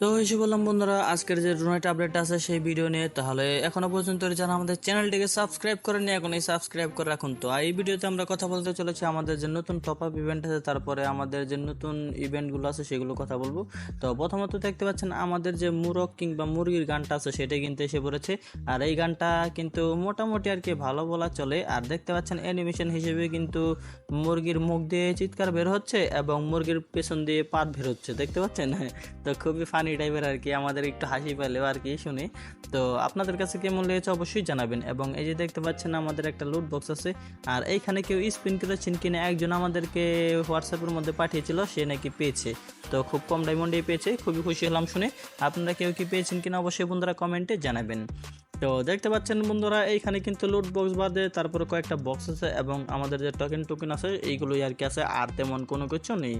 তো এসে বললাম বন্ধুরা, আজকের যে ডোনেট আপডেট আছে সেই ভিডিও নিয়ে, তাহলে এখনও পর্যন্ত যারা আমাদের চ্যানেলটিকে সাবস্ক্রাইব করেনি এখন এই সাবস্ক্রাইব করে রাখুন। তো এই ভিডিওতে আমরা কথা বলতে চলেছি আমাদের যে নতুন টপ আপ ইভেন্ট আছে, তারপরে আমাদের যে নতুন ইভেন্টগুলো আছে, সেগুলো কথা বলব। তো প্রথমত দেখতে পাচ্ছেন আমাদের যে মুরগ কিংবা মুরগির গানটা আছে, সেটা কিন্তু এসে পড়েছে। আর এই গানটা কিন্তু মোটামুটি আর কি ভালো বলা চলে। আর দেখতে পাচ্ছেন অ্যানিমেশন হিসেবে কিন্তু মুরগির মুখ দিয়ে চিৎকার বের হচ্ছে এবং মুরগির পেছন দিয়ে পাত বের হচ্ছে। দেখতে পাচ্ছেন? হ্যাঁ তো খুবই ফানি টাইপের আর কি আমাদের একটু হাসি পেলেও আর কি শুনে। তো আপনাদের কাছে কেমন লেগেছে অবশ্যই জানাবেন। এবং এই যে দেখতে পাচ্ছেন আমাদের একটা লুট বক্স আছে, আর এইখানে কেউ স্পিন করেছেন কিনা একজন আমাদেরকে হোয়াটসঅ্যাপের মধ্যে পাঠিয়েছিল, সে নাকি পেয়েছে। তো খুব কম ডায়মন্ডেই পেয়েছে, খুবই খুশি হলাম শুনে। আপনারা কেউ কি পেয়েছেন কিনা অবশ্যই বন্ধুরা কমেন্টে জানাবেন। তো দেখতে পাচ্ছেন বন্ধুরা, এইখানে কিন্তু লুট বক্স বাদে তারপরে কয়েকটা বক্স আছে এবং আমাদের যে টোকেন টোকেন আছে, এইগুলোই আর কি আছে, আর তেমন কোনো কিছু নেই।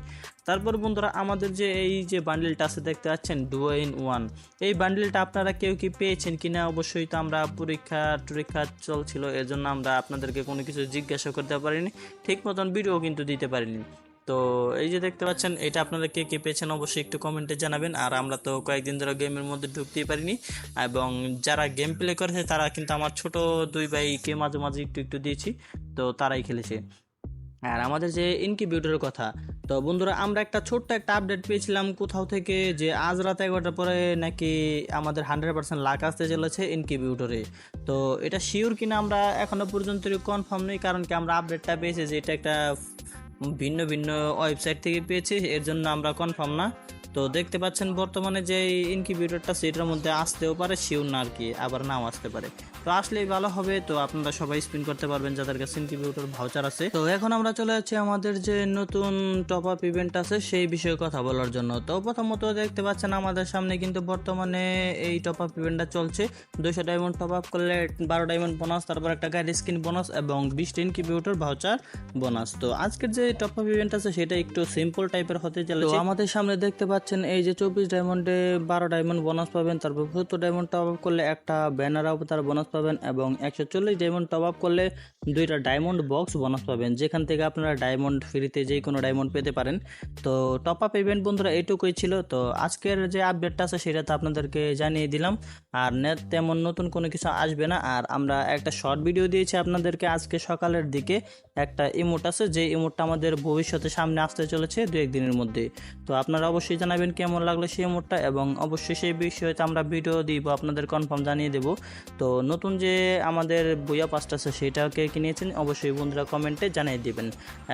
তারপর বন্ধুরা, আমাদের যে এই যে বান্ডেলটা আছে, দেখতে পাচ্ছেন ডুয়ো ইন ওয়ান এই বান্ডেলটা আপনারা কেউ কি পেয়েছেন কিনা, অবশ্যই তো আমরা পরীক্ষা টরীক্ষা চলছিল এর জন্য আমরা আপনাদেরকে কোনো কিছু জিজ্ঞাসা করতে পারিনি, ঠিক মতন ভিডিও কিন্তু দিতে পারিনি। তো এই যে দেখতে পাচ্ছেন, এটা আপনারা কে কে পেয়েছেন অবশ্যই একটু কমেন্টে জানাবেন। আর আমরা তো কয়েকদিন ধরে গেমের মধ্যে ঢুকতেই পারিনি। এবং যারা গেম প্লে করেছে, তারা কিন্তু আমার ছোট দুই ভাইকে মাঝে মাঝে একটু একটু দিয়েছি। তো তারাই খেলেছে। আর আমাদের যে ইনকিউবেটরের কথা, তো বন্ধুরা, আমরা একটা ছোট্ট একটা আপডেট পেয়েছিলাম কোথাও থেকে যে আজ রাত এগারোটার পরে নাকি আমাদের হান্ড্রেড পার্সেন্ট লাখ আসতে চলেছে ইনকিউবেটরে তো এটা শিওর কিনা আমরা এখনও পর্যন্ত কনফার্ম নেই, কারণ কি আমরা আপডেটটা পেয়েছি যে এটা একটা ভিন্ন ভিন্ন ওয়েবসাইট থেকে পেয়েছি এর জন্য আমরা কনফার্ম না। তো দেখতে পাচ্ছেন বর্তমানে যে ইনকিউবেটরটা সেটার মধ্যে আসতেও পারে শিওর না আর কি, আবার নাও আসতে পারে। তো আসলেই ভালো হবে, তো আপনারা সবাই স্পিন করতে পারবেন যাদের কাছে ইনকিউবেটর ভাউচার আছে। তো এখন আমরা চলে যাচ্ছি আমাদের যে নতুন টপ আপ ইভেন্ট আছে, সেই বিষয়ে কথা বলার জন্য। তো প্রথমত দেখতে পাচ্ছেন আমাদের সামনে কিন্তু বর্তমানে এই টপ আপ ইভেন্টটা চলছে। দুশো ডায়মন্ড টপ আপ করলে বারো ডায়মন্ড বোনাস তারপর একটা গাইড স্কিন বোনাস এবং বিশটা ইনকিউবেটর ভাউচার বোনাস তো আজকের যে টপ আপ ইভেন্ট আছে, সেটা একটু সিম্পল টাইপের হতে চলেছে। আমাদের সামনে দেখতে পাচ্ছেন এই যে চব্বিশ ডায়মন্ডে বারো ডায়মন্ড বোনাস পাবেন, তারপর সত্তর ডায়মন্ড টপ আপ করলে একটা ব্যানার অবতার বোনাস পাবেন এবং একশো চল্লিশ ডায়মন্ড টপ আপ করলে দুইটা ডায়মন্ড বক্স বোনাস পাবেন। যেখান থেকে আপনারা ডায়মন্ড ফ্রিতে যে কোনো ডায়মন্ড পেতে পারেন। তো টপ আপ ইভেন্ট বন্ধুরা এইটুকুই ছিল। তো আজকের যে আপডেটটা আছে সেটা তো আপনাদেরকে জানিয়ে দিলাম। আর নেট তেমন নতুন কোনো কিছু আসবে না। আর আমরা একটা শর্ট ভিডিও দিয়েছি আপনাদেরকে আজকে সকালের দিকে। একটা ইমোট আছে, যে ইমোটটা আমাদের ভবিষ্যতে সামনে আসতে চলেছে দু একদিনের মধ্যে। তো আপনারা অবশ্যই জানাবেন কেমন লাগল সেই মোডটা এবং অবশ্যই সেই বিষয়তে আমরা ভিডিও দিব, আপনাদের কনফার্ম জানিয়ে দেব। তো নতুন যে আমাদের বইয়া পাসটা আছে সেটাকে কিনেছেন অবশ্যই বন্ধুরা কমেন্টে জানিয়ে দিবেন।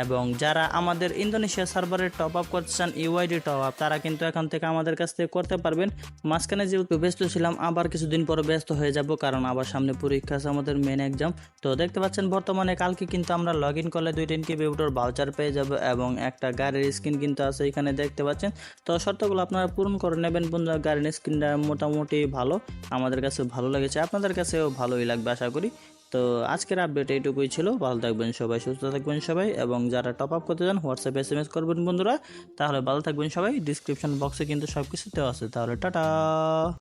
এবং যারা আমাদের ইন্দোনেশিয়া সার্ভারে টপ আপ করতে চান ইউআইডি টপ আপ তারা কিন্তু এখান থেকে আমাদের কাছ থেকে করতে পারবেন। মাঝখানে যেহেতু ব্যস্ত ছিলাম, আবার কিছুদিন পর ব্যস্ত হয়ে যাব, কারণ আবার সামনে পরীক্ষা আছে আমাদের মেন এক্সাম তো দেখতে পাচ্ছেন, বর্তমানে কালকে কিন্তু আমরা লগ ইন করলে দুই টেন কেবি ভাউচার পেয়ে যাব এবং একটা গাড়ির স্ক্রিন কিন্তু আছে এখানে দেখতে পাচ্ছেন। তো শর্তগুলো আপনারা পূরণ করে নেবেন বন্ধুরা। গাড়ির স্ক্রিনটা মোটামুটি ভালো, আমাদের কাছে ভালো লেগেছে, আপনাদের কাছেও ভালোই লাগবে আশা করি। তো আজকের আপডেট এইটুকুই ছিল, ভালো থাকবেন সবাই, সুস্থ থাকবেন সবাই, এবং যারা টপ আপ করতে চান হোয়াটসঅ্যাপে এস এম এস করবেন বন্ধুরা, তাহলে ভালো থাকবেন সবাই। ডিসক্রিপশন বক্সে কিন্তু সব কিছু দেওয়া আছে, তাহলে টাটা!